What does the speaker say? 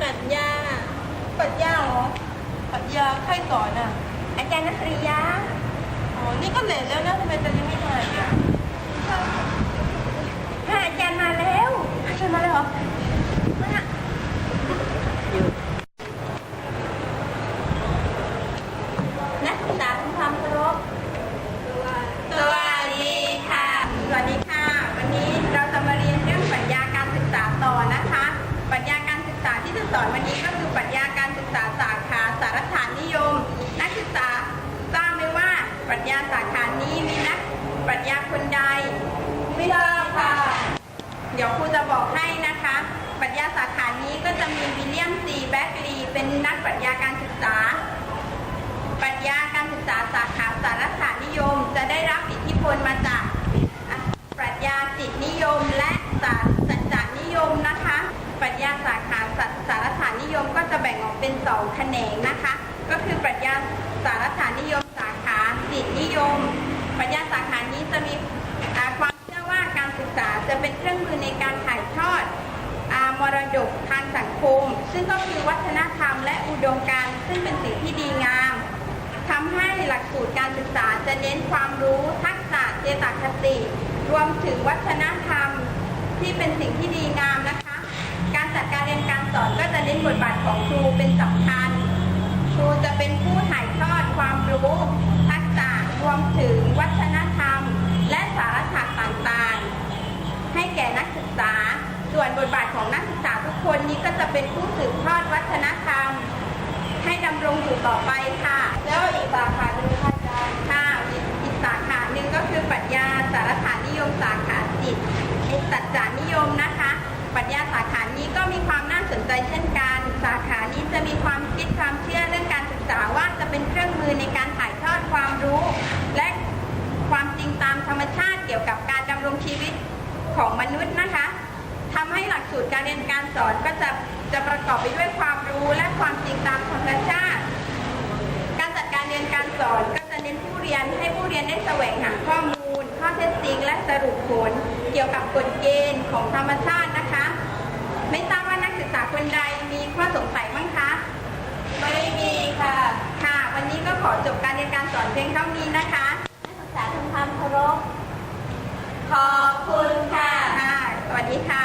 ปรัชญาปรัชญาเหรอปรัชญาใครสอนอะ อาจารย์นัทริยาอ๋อ นี่ก็เหนื่อยแล้วนะทำไมตอยังไม่ สอนวันนี้ก็คือปรัชญาการศึกษาสาขาสารฐานนิยม นักศึกษาทราบไหมว่าปรัชญาสาขานี้มีนักปรัชญาคนใด ไม่ทราบค่ะ เดี๋ยวครูจะบอกให้นะคะ ปรัชญาสาขานี้ก็จะมีวิลเลียมซีแบคลีเป็นนักปรัชญาการศึกษา ปรัชญาการศึกษาสาขาสารศาสตร์นิยม จะได้รับอิทธิพลมาจากปรัชญาจิตนิยมและ เป็นสองแขนงนะคะ ก็คือปรัชญาสารศาสตร์นิยมสาขาจิตนิยม ปรัชญาสาขานี้จะมีความเชื่อว่าการศึกษาจะเป็นเครื่องมือในการถ่ายทอดอมรดกทางสังคม ซึ่งก็คือวัฒนธรรมและอุดมการณ์ซึ่งเป็นสิ่งที่ดีงามทำให้หลักสูตรการศึกษาจะเน้นความรู้ทักษะเจตคติ รวมถึงวัฒนธรรมที่เป็นสิ่งที่ดีงาม ของครูเป็นสำคัญ ครูจะเป็นผู้ถ่ายทอดความรู้ทักษะรวมถึงวัฒนธรรม และสารศาสตร์ต่างๆ ให้แก่นักศึกษา ส่วนบทบาทของนักศึกษาทุกคนนี้ก็จะเป็นผู้สืบทอดวัฒนธรรม ให้ดำรงอยู่ต่อไปค่ะ แล้วอีกสาขาหนึ่งค่ะอาจารย์ค่ะอีกสาขาหนึ่งก็คือปรัชญาสารฐานนิยมสาขาจิตสัจจานิยมนะคะ ปรัชญาสาขานี้ก็มีความน่าสนใจเช่นกัน สาขานี้จะมีความคิดความเชื่อเรื่องการศึกษาว่าจะเป็นเครื่องมือในการถ่ายทอดความรู้ และความจริงตามธรรมชาติเกี่ยวกับการดำรงชีวิตของมนุษย์นะคะทำให้หลักสูตรการเรียนการสอนก็จะจะประกอบไปด้วยความรู้และความจริงตามธรรมชาติ การจัดการเรียนการสอนก็จะเน้นผู้เรียนให้ผู้เรียนได้แสวงหาข้อมูล ข้อเท็จจริง และสรุปผล เกี่ยวกับกฎเกณฑ์ของธรรมชาติ ไม่ทราบว่านักศึกษาคนใดมีข้อสงสัยบ้างคะ ไม่มีค่ะ ค่ะ วันนี้ก็ขอจบการเรียนการสอนเพียงเท่านี้นะคะ นักศึกษาทำความเคารพ ขอบคุณค่ะ ค่ะ สวัสดีค่ะ